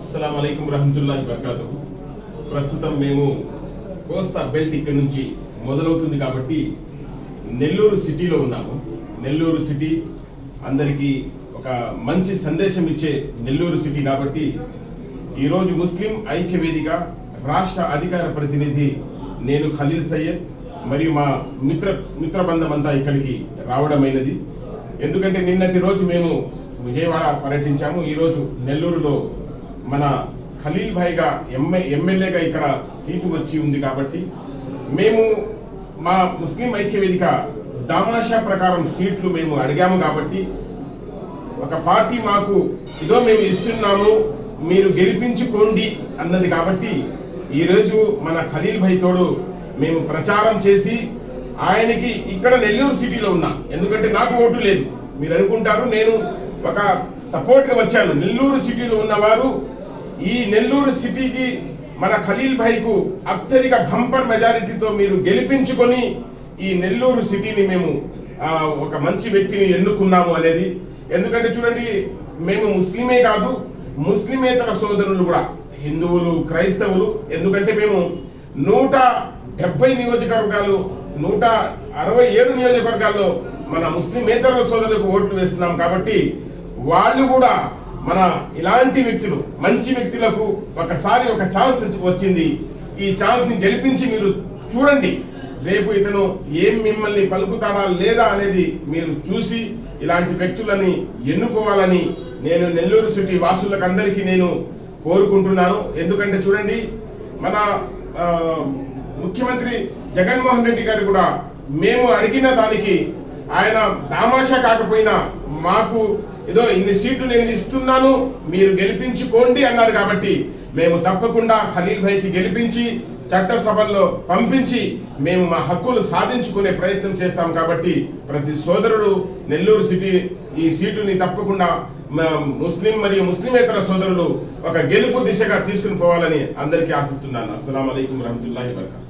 అస్సలం అయికం రహమతుల్లా బర్కాతు ప్రస్తుతం మేము కోస్తా బెల్ట్ ఇక్కడి నుంచి మొదలవుతుంది కాబట్టి నెల్లూరు సిటీలో ఉన్నాము. నెల్లూరు సిటీ అందరికీ ఒక మంచి సందేశం ఇచ్చే నెల్లూరు సిటీ కాబట్టి ఈరోజు ముస్లిం ఐక్య వేదిక రాష్ట్ర అధికార ప్రతినిధి నేను ఖలీల్ సయ్యద్ మరియు మా మిత్ర మిత్రబంధం అంతా ఇక్కడికి రావడమైనది. ఎందుకంటే నిన్నటి రోజు మేము విజయవాడ పర్యటించాము. ఈరోజు నెల్లూరులో మన ఖలీల్ భాయ్గా ఎంఏ ఎమ్మెల్యేగా ఇక్కడ సీటు వచ్చి ఉంది కాబట్టి మేము మా ముస్లిం ఐక్య వేదిక దామాషా ప్రకారం సీట్లు మేము అడిగాము కాబట్టి ఒక పార్టీ మాకు ఇదో మేము ఇస్తున్నాము మీరు గెలిపించుకోండి అన్నది కాబట్టి ఈరోజు మన ఖలీల్ భాయ్ తోడు మేము ప్రచారం చేసి ఆయనకి ఇక్కడ నెల్లూరు సిటీలో ఉన్నా. ఎందుకంటే నాకు ఓటు లేదు. మీరు అనుకుంటారు నేను ఒక సపోర్ట్గా వచ్చాను. నెల్లూరు సిటీలో ఉన్నవారు ఈ నెల్లూరు సిటీకి మన ఖలీల్ భాయ్కు అత్యధిక బంపర్ మెజారిటీతో మీరు గెలిపించుకొని ఈ నెల్లూరు సిటీని మేము ఒక మంచి వ్యక్తిని ఎన్నుకున్నాము అనేది. ఎందుకంటే చూడండి మేము ముస్లిమే కాదు ముస్లిమేతర సోదరులు కూడా. హిందువులు క్రైస్తవులు. ఎందుకంటే మేము నూట డెబ్బై నియోజకవర్గాలు నూట అరవై ఏడు నియోజకవర్గాల్లో మన ముస్లిమేతర సోదరులకు ఓట్లు వేస్తున్నాం కాబట్టి వాళ్ళు కూడా మన ఇలాంటి వ్యక్తులు మంచి వ్యక్తులకు ఒకసారి ఒక ఛాన్స్ వచ్చింది. ఈ ఛాన్స్ని గెలిపించి మీరు చూడండి. రేపు ఇతను ఏం మిమ్మల్ని పలుకుతాడా లేదా అనేది మీరు చూసి ఇలాంటి వ్యక్తులని ఎన్నుకోవాలని నేను నెల్లూరు సిటీ వాసులకు అందరికీ నేను కోరుకుంటున్నాను. ఎందుకంటే చూడండి మన ముఖ్యమంత్రి జగన్మోహన్ రెడ్డి గారు కూడా మేము అడిగిన దానికి ఆయన దామాషా కాకపోయినా మాకు ఏదో ఇన్ని సీట్లు నేను ఇస్తున్నాను మీరు గెలిపించుకోండి అన్నారు కాబట్టి మేము తప్పకుండా ఖలీల్ భాయ్కి గెలిపించి చట్టసభల్లో పంపించి మేము మా హక్కులు సాధించుకునే ప్రయత్నం చేస్తాం కాబట్టి ప్రతి సోదరుడు నెల్లూరు సిటీ ఈ సీటుని తప్పకుండా ముస్లిం మరియు ముస్లిమేతర సోదరులు ఒక గెలుపు దిశగా తీసుకుని పోవాలని అందరికీ ఆశిస్తున్నాను. అస్సలం అయికం వరహతుల్లాహి వరకాతు